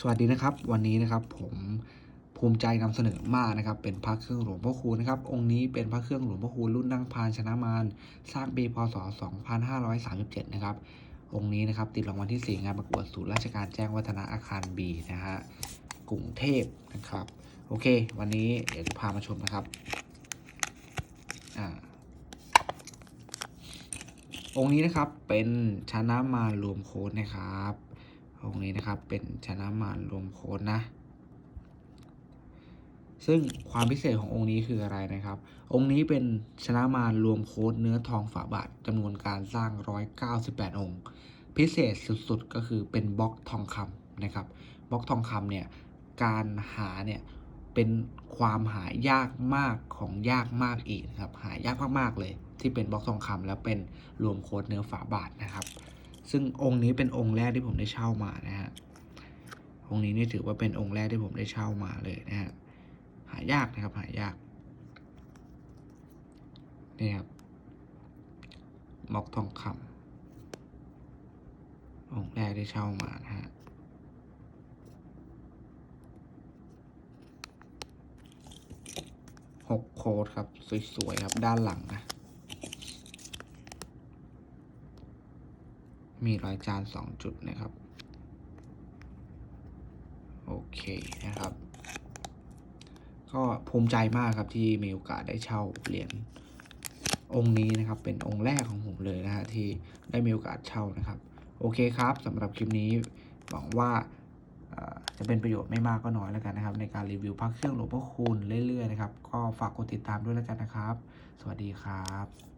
สวัสดีนะครับ วันนี้นะครับผมภูมิใจนำเสนอมากนะครับ เป็นพระเครื่องหลวงพ่อคูณนะครับ องค์นี้เป็นพระเครื่องหลวงพ่อคูณรุ่นนั่งพานชนะมารสร้างปีพศ 2537 นะครับ องค์นี้นะครับติดรางวัลที่ 4 งานประกวดศูนย์ราชการแจ้งวัฒนะอาคารบีนะฮะกรุงเทพนะครับ โอเค วันนี้เดี๋ยวจะพามาชมนะครับอ่าองค์นี้นะครับเป็นชนะมารรวมโค้ดนะครับ งนี้นะครับ เป็นชนะมารรวมโค้ดนะ ซึ่งความพิเศษขององค์นี้คืออะไรนะครับ องค์นี้เป็นชนะมารรวมโค้ดเนื้อทองฝาบาทจำนวนการสร้าง 198 องค์ พิเศษสุดๆ ก็คือเป็นบล็อกทองคำนะครับบล็อกทองคำเนี่ยการหาเนี่ยเป็นความหายากมากของยากมากอีกนะครับ หายากมากๆเลย ที่เป็นบล็อกทองคำแล้วเป็นรวมโค้ดเนื้อฝาบาทนะครับ ซึ่งองค์นี้เป็นองค์แรกที่ผมได้เช่ามานะฮะองค์นี้นี่ถือว่าเป็นองค์แรกที่ผมได้เช่ามาเลยนะฮะหายากนะครับหายากนี่ครับม็อกทองคำองค์แรกที่เช่ามานะฮะหกโคดครับสวยๆครับด้านหลังนะ มีรอยจานสองจุดนะครับ โอเคนะครับ ก็ภูมิใจมากครับที่มีโอกาสได้เช่าเหรียญองค์นี้นะครับ เป็นองค์แรกของผมเลยนะฮะที่ได้มีโอกาสเช่านะครับ โอเคครับสำหรับคลิปนี้หวังว่าจะเป็นประโยชน์ไม่มากก็น้อยแล้วกันนะครับ ในการรีวิวพระเครื่องหลวงพ่อคูณเรื่อยๆนะครับ ก็ฝากกดติดตามด้วยแล้วกันนะครับ สวัสดีครับ